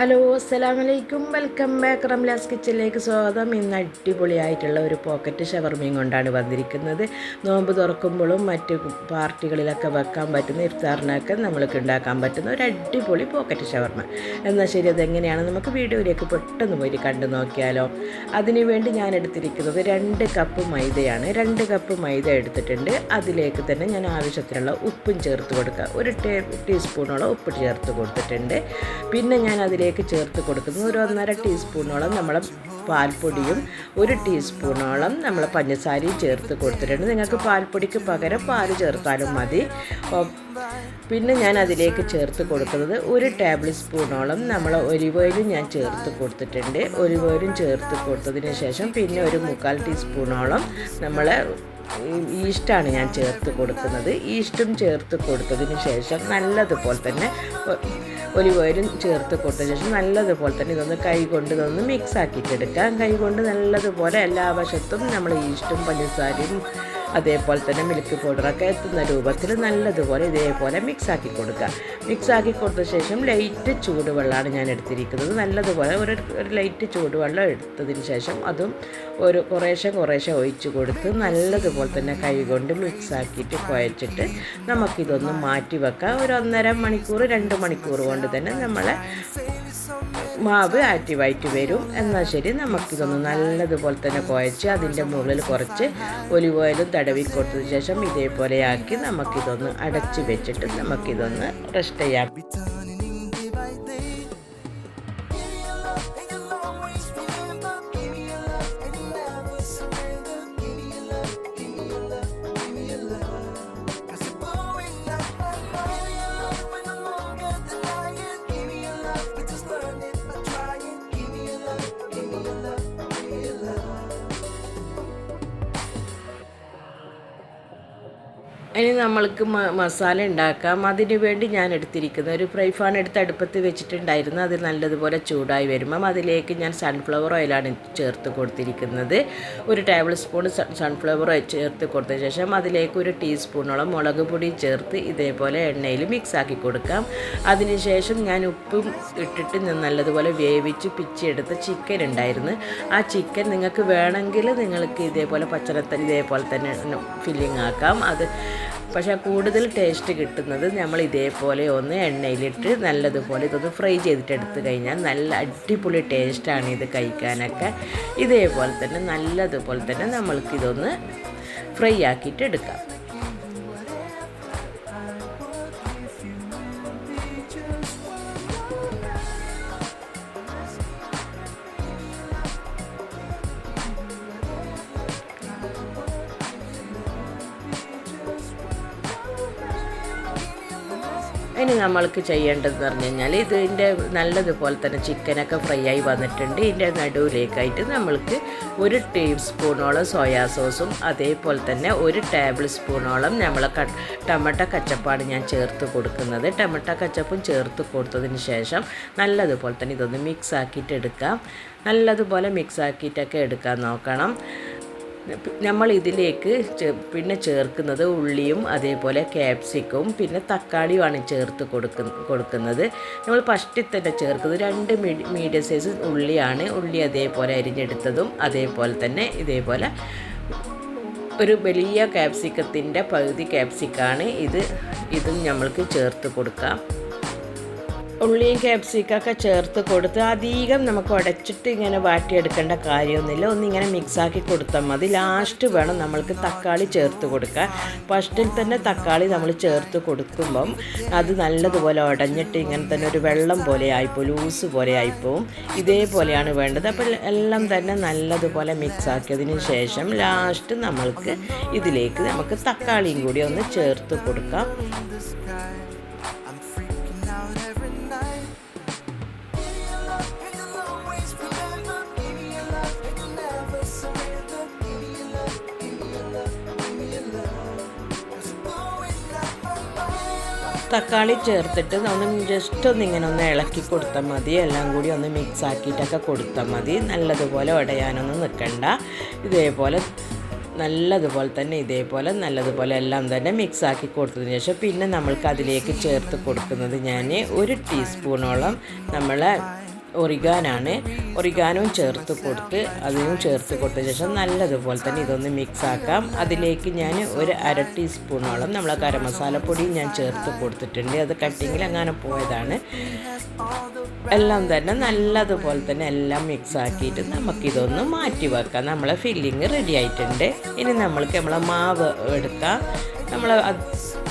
Hello അസ്സലാമലൈക്കും. Welcome back Ramla's കിച്ചനിലേക്ക് സ്വാഗതം. ഇന്ന് അടിപൊളിയായിട്ടുള്ള ഒരു പോക്കറ്റ് ഷവർമയും കൊണ്ടാണ് വന്നിരിക്കുന്നത്. നോമ്പ് തുറക്കുമ്പോഴും മറ്റ് പാർട്ടികളിലൊക്കെ വെക്കാൻ പറ്റുന്ന ഇഫ്താറിനൊക്കെ നമ്മൾക്ക് ഉണ്ടാക്കാൻ പറ്റുന്ന ഒരു അടിപൊളി പോക്കറ്റ് ഷവർമ. എന്നാൽ ശരി അതെങ്ങനെയാണ്? നമുക്ക് വീഡിയോയിലേക്ക് പെട്ടെന്ന് പോയി കണ്ടു നോക്കിയാലോ. അതിനുവേണ്ടി ഞാൻ എടുത്തിരിക്കുന്നത് രണ്ട് കപ്പ് മൈദയാണ്. രണ്ട് കപ്പ് മൈദ എടുത്തിട്ടുണ്ട്. അതിലേക്ക് തന്നെ ഞാൻ ആവശ്യത്തിനുള്ള ഉപ്പും ചേർത്ത് കൊടുക്കുക. ഒരു ടേ ടീസ്പൂണോളം ഉപ്പ് ചേർത്ത് കൊടുത്തിട്ടുണ്ട്. പിന്നെ ഞാൻ അതിലേക്ക് ചേർത്ത് കൊടുക്കുന്നത് ഒരു ഒന്നര ടീസ്പൂണോളം നമ്മൾ പാൽപ്പൊടിയും ഒരു ടീസ്പൂണോളം നമ്മൾ പഞ്ചസാരയും ചേർത്ത് കൊടുത്തിട്ടുണ്ട്. നിങ്ങൾക്ക് പാൽപ്പൊടിക്ക് പകരം പാൽ ചേർത്താലും മതി. പിന്നെ ഞാൻ അതിലേക്ക് ചേർത്ത് കൊടുക്കുന്നത് ഒരു ടേബിൾ സ്പൂണോളം നമ്മൾ ഒലിവ് ഓയിലും ഞാൻ ചേർത്ത് കൊടുത്തിട്ടുണ്ട്. ഒലിവ് ഓയിലും ചേർത്ത് കൊടുത്തതിന് ശേഷം പിന്നെ ഒരു മുക്കാൽ ടീസ്പൂണോളം നമ്മൾ ഈസ്റ്റാണ് ഞാൻ ചേർത്ത് കൊടുക്കുന്നത്. ഈസ്റ്റും ചേർത്ത് കൊടുത്തതിന് ശേഷം നല്ലതുപോലെ തന്നെ ഒ- ഒലിവ് ഓയിലും ചേർത്ത് കൊടുത്ത ശേഷം നല്ലതുപോലെ തന്നെ ഇതൊന്ന് കൈ കൊണ്ട് ഇതൊന്ന് മിക്സ് ആക്കിയിട്ടെടുക്കാം കൈ കൊണ്ട് നല്ലതുപോലെ എല്ലാ വശത്തും നമ്മൾ ഈസ്റ്റും പഞ്ചസാരയും അതേപോലെ തന്നെ മിൽക്ക് പൗഡറൊക്കെ എത്തുന്ന രൂപത്തിൽ നല്ലതുപോലെ ഇതേപോലെ മിക്സ് ആക്കി കൊടുക്കുക. മിക്സ് ആക്കി കൊടുത്ത ശേഷം ലൈറ്റ് ചൂടുവെള്ളമാണ് ഞാൻ എടുത്തിരിക്കുന്നത്. നല്ലതുപോലെ ഒരു ലൈറ്റ് ചൂടുവെള്ളം എടുത്തതിന് ശേഷം അതും ഒരു കുറേശ്ശെ കുറേശ്ശെ ഒഴിച്ച് കൊടുത്ത് നല്ലതുപോലെ തന്നെ കൈകൊണ്ട് മിക്സ് ആക്കിയിട്ട് കുഴച്ചിട്ട് നമുക്കിതൊന്ന് മാറ്റി വെക്കാം ഒരു ഒന്നര മണിക്കൂർ രണ്ട് മണിക്കൂർ കൊണ്ട് തന്നെ നമ്മളെ മാവ് ആക്റ്റീവായിട്ട് വരും. എന്നാൽ ശരി നമുക്കിതൊന്ന് നല്ലതുപോലെ തന്നെ കുഴച്ച് അതിന്റെ മുകളിൽ കുറച്ച് ഒലിവ് ഓയിലും തടവി കൊടുത്തതിന് ശേഷം ഇതേപോലെ ആക്കി നമുക്കിതൊന്ന് അടച്ച് വെച്ചിട്ട് നമുക്കിതൊന്ന് റെസ്റ്റ് ചെയ്യാം. ഇനി നമ്മൾക്ക് മസാല ഉണ്ടാക്കാം. അതിന് വേണ്ടി ഞാൻ എടുത്തിരിക്കുന്നത് ഒരു ഫ്രൈ പാൻ എടുത്ത് അടുപ്പത്ത് വെച്ചിട്ടുണ്ടായിരുന്നു. അത് നല്ലതുപോലെ ചൂടായി വരുമ്പം അതിലേക്ക് ഞാൻ സൺഫ്ലവർ ഓയിലാണ് ചേർത്ത് കൊടുത്തിരിക്കുന്നത്. ഒരു ടേബിൾ സ്പൂൺ സൺഫ്ലവർ ഓയിൽ ചേർത്ത് കൊടുത്ത ശേഷം അതിലേക്ക് ഒരു ടീസ്പൂണോളം മുളക് പൊടി ചേർത്ത് ഇതേപോലെ എണ്ണയിൽ മിക്സ് ആക്കി കൊടുക്കാം. അതിനുശേഷം ഞാൻ ഉപ്പും ഇട്ടിട്ട് നല്ലതുപോലെ വേവിച്ച് പിച്ചെടുത്ത ചിക്കൻ ഉണ്ടായിരുന്നു. ആ ചിക്കൻ നിങ്ങൾക്ക് വേണമെങ്കിൽ നിങ്ങൾക്ക് ഇതേപോലെ പച്ചരത്തൻ ഇതേപോലെ തന്നെ ഫില്ലിംഗ് ആക്കാം. അത് പക്ഷേ കൂടുതൽ ടേസ്റ്റ് കിട്ടുന്നത് നമ്മൾ ഇതേപോലെ ഒന്ന് എണ്ണയിലിട്ട് നല്ലതുപോലെ ഇതൊന്ന് ഫ്രൈ ചെയ്തിട്ട് എടുത്ത് കഴിഞ്ഞാൽ നല്ല അടിപൊളി ടേസ്റ്റാണ് ഇത് കഴിക്കാനൊക്കെ. ഇതേപോലെ തന്നെ നല്ലതുപോലെ തന്നെ നമ്മൾക്കിതൊന്ന് ഫ്രൈ ആക്കിയിട്ട് എടുക്കാം. ഇനി നമ്മൾക്ക് ചെയ്യേണ്ടതെന്ന് പറഞ്ഞു കഴിഞ്ഞാൽ ഇതിന്റെ നല്ലതുപോലെ തന്നെ ചിക്കനൊക്കെ ഫ്രൈ ആയി വന്നിട്ടുണ്ട്. ഇതിന്റെ നടുവിലേക്കായിട്ട് നമ്മൾക്ക് ഒരു ടീസ്പൂണോളം സോയാ സോസും അതേപോലെ തന്നെ ഒരു ടേബിൾ സ്പൂണോളം നമ്മൾ ടൊമാറ്റോ കച്ചപ്പാണ് ഞാൻ ചേർത്ത് കൊടുക്കുന്നത്. ടൊമാറ്റോ കച്ചപ്പും ചേർത്ത് കൊടുത്തതിന് ശേഷം നല്ലതുപോലെ തന്നെ ഇതൊന്ന് മിക്സ് ആക്കിയിട്ട് എടുക്കാം. നല്ലതുപോലെ മിക്സ് ആക്കിയിട്ടൊക്കെ എടുക്കാൻ നോക്കണം. നമ്മൾ ഇതിലേക്ക് പിന്നെ ചേർക്കുന്നത് ഉള്ളിയും അതേപോലെ ക്യാപ്സിക്കും പിന്നെ തക്കാളിയുമാണ് ചേർത്ത് കൊടുക്കുന്ന കൊടുക്കുന്നത്. നമ്മൾ ഫസ്റ്റിൽ തന്നെ ചേർക്കുന്നത് രണ്ട് മീഡിയ സൈസ് ഉള്ളിയാണ്. ഉള്ളി അതേപോലെ അരിഞ്ഞെടുത്തതും അതേപോലെ തന്നെ ഇതേപോലെ ഒരു വലിയ ക്യാപ്സിക്കത്തിന്റെ പകുതി ക്യാപ്സിക്കാണ് ഇത് ഇതും നമ്മൾക്ക് ചേർത്ത് കൊടുക്കാം. ഉള്ളിയും ക്യാപ്സിക്കൊക്കെ ചേർത്ത് കൊടുത്ത് അധികം നമുക്ക് ഉടച്ചിട്ട് ഇങ്ങനെ വാട്ടിയെടുക്കേണ്ട കാര്യമൊന്നുമില്ല. ഒന്നിങ്ങനെ മിക്സാക്കി കൊടുത്താൽ മതി. ലാസ്റ്റ് വേണം നമ്മൾക്ക് തക്കാളി ചേർത്ത് കൊടുക്കാൻ. ഫസ്റ്റിൽ തന്നെ തക്കാളി നമ്മൾ ചേർത്ത് കൊടുക്കുമ്പം അത് നല്ലതുപോലെ ഉടഞ്ഞിട്ട് ഇങ്ങനെ തന്നെ ഒരു വെള്ളം പോലെ ആയിപ്പോൾ ലൂസ് പോലെ ആയിപ്പോവും. ഇതേപോലെയാണ് വേണ്ടത്. അപ്പോൾ എല്ലാം തന്നെ നല്ലതുപോലെ മിക്സാക്കിയതിന് ശേഷം ലാസ്റ്റ് നമ്മൾക്ക് ഇതിലേക്ക് നമുക്ക് തക്കാളിയും കൂടി ഒന്ന് ചേർത്ത് കൊടുക്കാം. തക്കാളി ചേർത്തിട്ട് ഒന്ന് ജസ്റ്റ് ഒന്ന് ഇങ്ങനെ ഒന്ന് ഇളക്കി കൊടുത്താൽ മതി. എല്ലാം കൂടി ഒന്ന് മിക്സ് ആക്കിയിട്ടൊക്കെ കൊടുത്താൽ മതി. നല്ലതുപോലെ ഉടയാനൊന്നും നിൽക്കണ്ട ഇതേപോലെ നല്ലതുപോലെ തന്നെ ഇതേപോലെ നല്ലതുപോലെ എല്ലാം തന്നെ മിക്സ് ആക്കി കൊടുത്തതിന് ശേഷം പിന്നെ നമ്മൾക്ക് അതിലേക്ക് ചേർത്ത് കൊടുക്കുന്നത് ഞാൻ ഒരു ടീസ്പൂണോളം നമ്മളെ ഒറിഗാനാണ്. ഒറിഗാനും ചേർത്ത് കൊടുത്ത് അതിനും ചേർത്ത് കൊടുത്ത ശേഷം നല്ലതുപോലെ തന്നെ ഇതൊന്ന് മിക്സ് ആക്കാം. അതിലേക്ക് ഞാൻ ഒരു അര ടീസ്പൂണോളം നമ്മളെ ഗരം മസാലപ്പൊടി ഞാൻ ചേർത്ത് കൊടുത്തിട്ടുണ്ട്. അത് കട്ടിങ്ങിൽ അങ്ങനെ പോയതാണ്. എല്ലാം തന്നെ നല്ലതുപോലെ തന്നെ എല്ലാം മിക്സ് ആക്കിയിട്ട് നമുക്കിതൊന്ന് മാറ്റി വെക്കാം നമ്മളെ ഫില്ലിങ് റെഡി ആയിട്ടുണ്ട്. ഇനി നമ്മൾക്ക് നമ്മളെ മാവ് എടുക്കാം. നമ്മൾ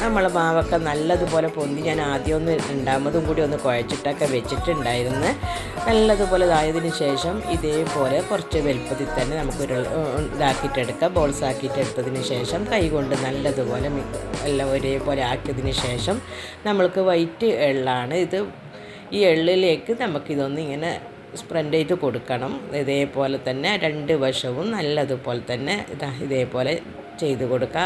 നമ്മളെ മാവൊക്കെ നല്ലതുപോലെ പൊന്തി ഞാൻ ആദ്യം ഒന്ന് രണ്ടാമതും കൂടി ഒന്ന് കുഴച്ചിട്ടൊക്കെ വെച്ചിട്ടുണ്ടായിരുന്നു. നല്ലതുപോലെ ഇതായതിന് ശേഷം ഇതേപോലെ കുറച്ച് വലുപ്പത്തിൽ തന്നെ നമുക്ക് ഒരു ഇതാക്കിയിട്ടെടുക്കാം. ബോൾസ് ആക്കിയിട്ട് എടുത്തതിന് ശേഷം കൈകൊണ്ട് നല്ലതുപോലെ എല്ലാം ഒരേപോലെ ആക്കിയതിന് ശേഷം നമ്മൾക്ക് വൈറ്റ് എള്ളാണ്. ഇത് ഈ എള്ളിലേക്ക് നമുക്കിതൊന്ന് ഇങ്ങനെ സ്പ്രെഡ് ചെയ്ത് കൊടുക്കണം. ഇതേപോലെ തന്നെ രണ്ട് വശവും നല്ലതുപോലെ തന്നെ ഇതാ ഇതേപോലെ ചെയ്ത് കൊടുക്കുക.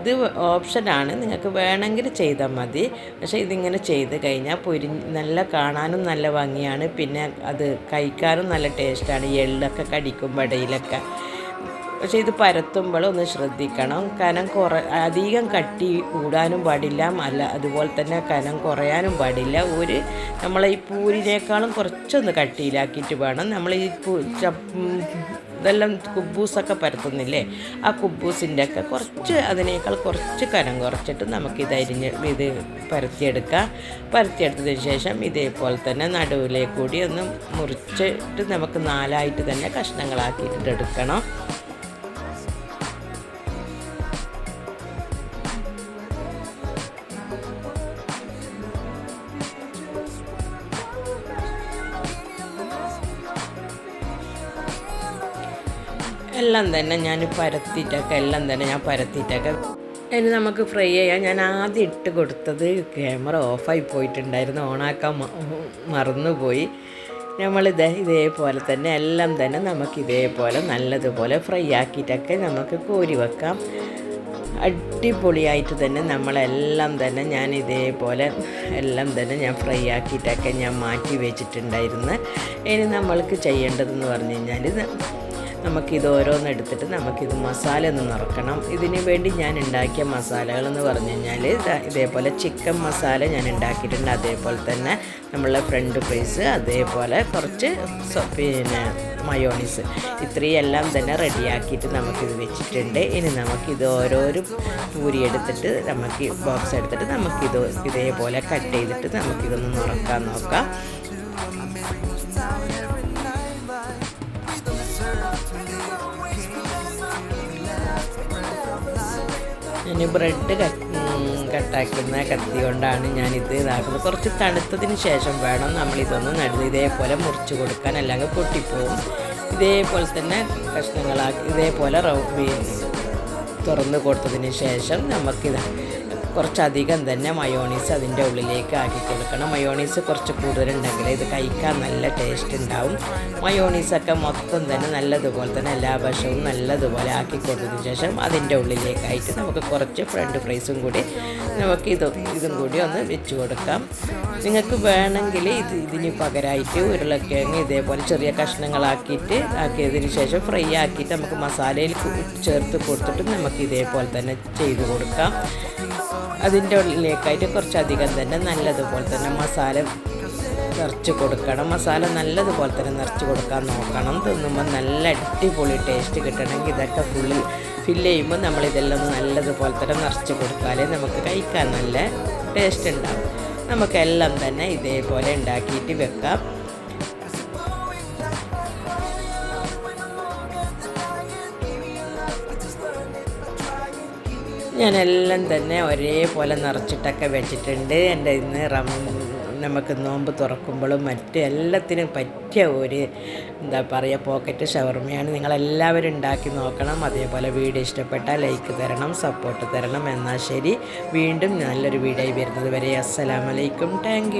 ഇത് ഓപ്ഷനാണ് നിങ്ങൾക്ക് വേണമെങ്കിൽ ചെയ്താൽ മതി. പക്ഷേ ഇതിങ്ങനെ ചെയ്ത് കഴിഞ്ഞാൽ പൊരി നല്ല കാണാനും നല്ല ഭംഗിയാണ്. പിന്നെ അത് കഴിക്കാനും നല്ല ടേസ്റ്റാണ് എള്ളൊക്കെ കടിക്കും ഇടയിലൊക്കെ പക്ഷേ ഇത് പരത്തുമ്പോൾ ഒന്ന് ശ്രദ്ധിക്കണം. കനം കുറ അധികം കട്ടി കൂടാനും പാടില്ല. അല്ല അതുപോലെ തന്നെ കനം കുറയാനും പാടില്ല. ഒരു നമ്മളീ പൂരിനേക്കാളും കുറച്ചൊന്ന് കട്ടിയിലാക്കിയിട്ട് വേണം. നമ്മൾ ഈ ഇതെല്ലാം കുബൂസൊക്കെ പരത്തുന്നില്ലേ? ആ കുബൂസിന്റെ ഒക്കെ കുറച്ച് അതിനേക്കാൾ കുറച്ച് കനം കുറച്ചിട്ട് നമുക്കിത് അരിഞ്ഞ് ഇത് പരത്തിയെടുക്കാം. പരത്തിയെടുത്തതിന് ശേഷം ഇതേപോലെ തന്നെ നടുവിലേക്കൂടി ഒന്ന് മുറിച്ചിട്ട് നമുക്ക് നാലായിട്ട് തന്നെ കഷ്ണങ്ങളാക്കിയിട്ട് എടുക്കണം എല്ലാം തന്നെ ഞാൻ പരത്തിയിട്ടൊക്കെ എല്ലാം തന്നെ ഞാൻ പരത്തിയിട്ടൊക്കെ. ഇനി നമുക്ക് ഫ്രൈ ചെയ്യാം. ഞാൻ ആദ്യം ഇട്ട് കൊടുത്തത് ക്യാമറ ഓഫായി പോയിട്ടുണ്ടായിരുന്നു. ഓണാക്കാൻ മറന്നുപോയി. നമ്മളിത് ഇതേപോലെ തന്നെ എല്ലാം തന്നെ നമുക്ക് ഇതേപോലെ നല്ലതുപോലെ ഫ്രൈ ആക്കിയിട്ടൊക്കെ നമുക്ക് കോരി വെക്കാം. അടിപൊളിയായിട്ട് തന്നെ നമ്മളെല്ലാം തന്നെ ഞാൻ ഇതേപോലെ എല്ലാം തന്നെ ഞാൻ ഫ്രൈ ആക്കിയിട്ടൊക്കെ ഞാൻ മാറ്റി വെച്ചിട്ടുണ്ടായിരുന്നു. ഇനി നമ്മൾക്ക് ചെയ്യേണ്ടതെന്ന് പറഞ്ഞു കഴിഞ്ഞാൽ നമുക്കിത് ഓരോന്ന് എടുത്തിട്ട് നമുക്കിത് മസാല ഒന്ന് നിറക്കണം. ഇതിന് വേണ്ടി ഞാൻ ഉണ്ടാക്കിയ മസാലകൾ എന്ന് പറഞ്ഞു കഴിഞ്ഞാൽ ഇതേപോലെ ചിക്കൻ മസാല ഞാൻ ഉണ്ടാക്കിയിട്ടുണ്ട്. അതേപോലെ തന്നെ നമ്മളെ ഫ്രണ്ട് ഫ്രൈസ് അതേപോലെ കുറച്ച് പിന്നെ മയോണീസ് ഇത്രയും എല്ലാം തന്നെ റെഡിയാക്കിയിട്ട് നമുക്കിത് വെച്ചിട്ടുണ്ട്. ഇനി നമുക്കിത് ഓരോരോ പൂരി എടുത്തിട്ട് നമുക്ക് ബോക്സ് എടുത്തിട്ട് നമുക്കിത് ഇതേപോലെ കട്ട് ചെയ്തിട്ട് നമുക്കിതൊന്ന് നിറക്കാൻ നോക്കാം. ഞാൻ ബ്രെഡ് കട്ടാക്കുന്ന കത്തി കൊണ്ടാണ് ഞാനിത് ഇതാക്കുന്നത്. കുറച്ച് തണുത്തതിന് ശേഷം വേണം നമ്മളിതൊന്ന് നടുന്ന ഇതേപോലെ മുറിച്ച് കൊടുക്കാൻ അല്ലെങ്കിൽ പൊട്ടിപ്പോവും. ഇതേപോലെ തന്നെ കഷ്ണങ്ങളാക്കി ഇതേപോലെ തുറന്ന് കൊടുത്തതിന് ശേഷം നമുക്കിത് കുറച്ചധികം തന്നെ മയോണീസ് അതിന്റെ ഉള്ളിലേക്ക് ആക്കി കൊടുക്കണം. മയോണീസ് കുറച്ച് കൂടുതലുണ്ടെങ്കിൽ ഇത് കഴിക്കാൻ നല്ല ടേസ്റ്റ് ഉണ്ടാവും. മയോണീസൊക്കെ മൊത്തം തന്നെ നല്ലതുപോലെ തന്നെ എല്ലാ ഭക്ഷണവും നല്ലതുപോലെ ആക്കി കൊടുത്തതിന് ശേഷം അതിന്റെ ഉള്ളിലേക്കായിട്ട് നമുക്ക് കുറച്ച് ഫ്രണ്ട് ഫ്രൈസും കൂടി നമുക്ക് ഇത് ഇതും കൂടി ഒന്ന് വെച്ച് കൊടുക്കാം. നിങ്ങൾക്ക് വേണമെങ്കിൽ ഇത് ഇതിന് പകരമായിട്ട് ഉരുളക്കിഴങ്ങ് ഇതേപോലെ ചെറിയ കഷ്ണങ്ങളാക്കിയിട്ട് ആക്കിയതിന് ശേഷം ഫ്രൈ ആക്കിയിട്ട് നമുക്ക് മസാലയിൽ ചേർത്ത് കൊടുത്തിട്ട് നമുക്ക് ഇതേപോലെ തന്നെ ചെയ്ത് കൊടുക്കാം. അതിന്റെ ഉള്ളിലേക്കായിട്ട് കുറച്ചധികം തന്നെ നല്ലതുപോലെ തന്നെ മസാല നിറച്ച് കൊടുക്കണം. മസാല നല്ലതുപോലെ തന്നെ നിറച്ച് കൊടുക്കാൻ നോക്കണം. തിന്നുമ്പോൾ നല്ല അടിപൊളി ടേസ്റ്റ് കിട്ടണമെങ്കിൽ ഇതൊക്കെ ഫുള്ളി ഫില്ല് ചെയ്യുമ്പോൾ നമ്മളിതെല്ലാം നല്ലതുപോലെ തന്നെ നിറച്ച് കൊടുത്താലേ നമുക്ക് കഴിക്കാൻ നല്ല ടേസ്റ്റ് ഉണ്ടാവും. നമുക്കെല്ലാം തന്നെ ഇതേപോലെ ഉണ്ടാക്കിയിട്ട് വെക്കാം. ഞാനെല്ലാം തന്നെ ഒരേപോലെ നിറച്ചിട്ടൊക്കെ വെച്ചിട്ടുണ്ട്. എന്റെ ഇന്ന് റം നമുക്ക് നോമ്പ് തുറക്കുമ്പോഴും മറ്റ് എല്ലാത്തിനും പറ്റിയ ഒരു എന്താ പറയുക പോക്കറ്റ് ഷവർമയാണ്. നിങ്ങളെല്ലാവരും ഉണ്ടാക്കി നോക്കണം. അതേപോലെ വീഡിയോ ഇഷ്ടപ്പെട്ടാൽ ലൈക്ക് തരണം സപ്പോർട്ട് തരണം. എന്നാൽ ശരി വീണ്ടും നല്ലൊരു വീഡിയോ വരുന്നത് വരെ. അസ്സലാമലൈക്കും താങ്ക്